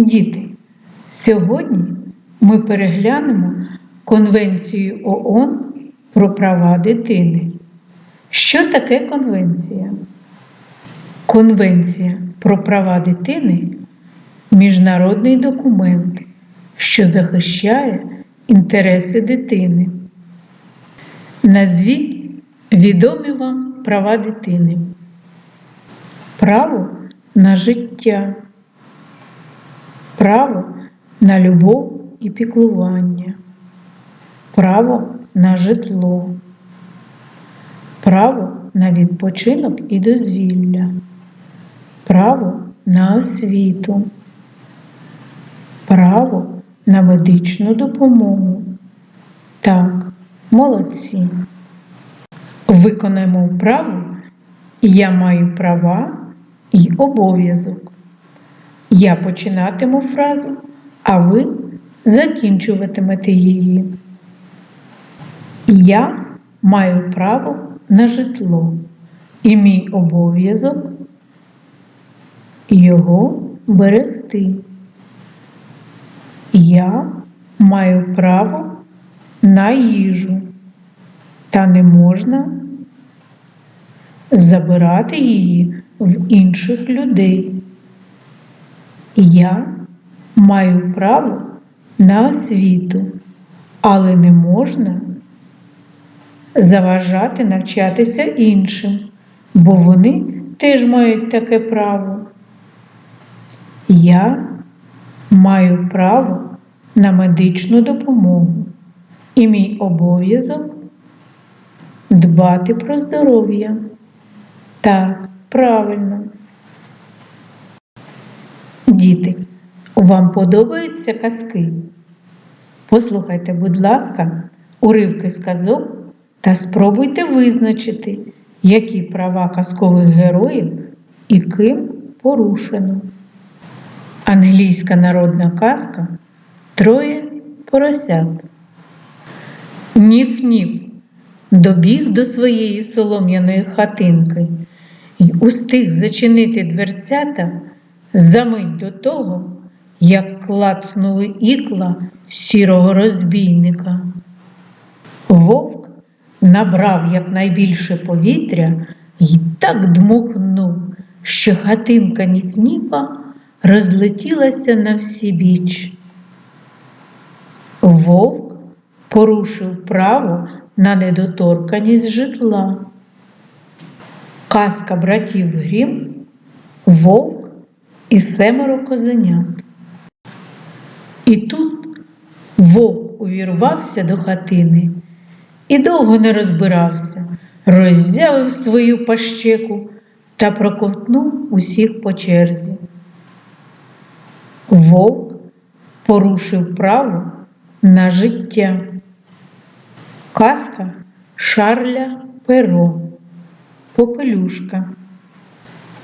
Діти, сьогодні ми переглянемо Конвенцію ООН про права дитини. Що таке конвенція? Конвенція про права дитини міжнародний документ, що захищає інтереси дитини. Назвіть відомі вам права дитини. Право на життя, право на любов і піклування, право на житло, право на відпочинок і дозвілля, право на освіту, право на медичну допомогу. Так, молодці. Виконаємо вправу Я маю права і обов'язок. Я починатиму фразу, а ви закінчуватимете її. Я маю право на житло, і мій обов'язок його берегти. Я маю право на їжу, та не можна забирати її в інших людей. Я маю право на освіту, але не можна заважати навчатися іншим, бо вони теж мають таке право. Я маю право на медичну допомогу і мій обов'язок дбати про здоров'я. Так, правильно. Діти, вам подобаються казки? Послухайте, будь ласка, уривки з казок та спробуйте визначити, які права казкових героїв і ким порушено. Англійська народна казка Троє поросят. Ніф-ніф добіг до своєї солом'яної хатинки і устиг зачинити дверцята за мить до того, як клацнули ікла сірого розбійника. Вовк набрав якнайбільше повітря і так дмухнув, що хатинка Ніф-Ніфа розлетілася на всі біч. Вовк порушив право на недоторканість житла. Казка братів Грім, вовк і семеро козенят. І тут вовк увірвався до хатини і довго не розбирався, роззявив свою пащеку та проковтнув усіх по черзі. Вовк порушив право на життя. Казка Шарля Перо. Попелюшка.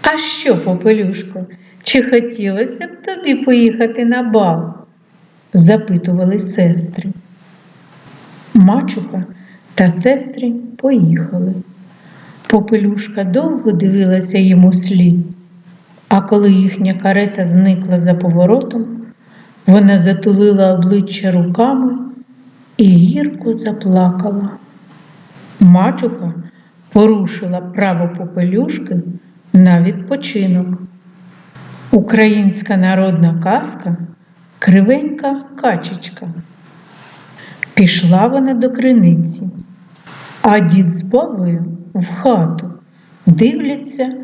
А що, Попелюшко, чи хотілося б тобі поїхати на бал? Запитували сестри. Мачуха та сестри поїхали. Попелюшка довго дивилася йому слід, а коли їхня карета зникла за поворотом, вона затулила обличчя руками і гірко заплакала. Мачуха порушила право попелюшки на відпочинок. Українська народна казка кривенька качечка. Пішла вона до криниці, а дід з бабою в хату дивляться,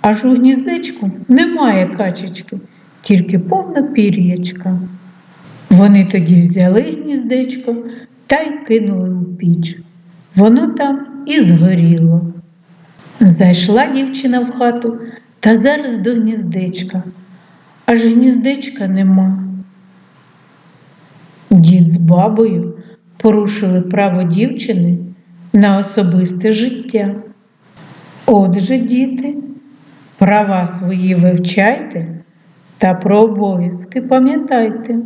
аж у гніздечку немає качечки, тільки повна пір'ячка. Вони тоді взяли гніздечко та й кинули у піч. Воно там і згоріло. Зайшла дівчина в хату та зараз до гніздечка, аж гніздечка нема. Дід з бабою порушили право дівчини на особисте життя. Отже, діти, права свої вивчайте та про обов'язки пам'ятайте.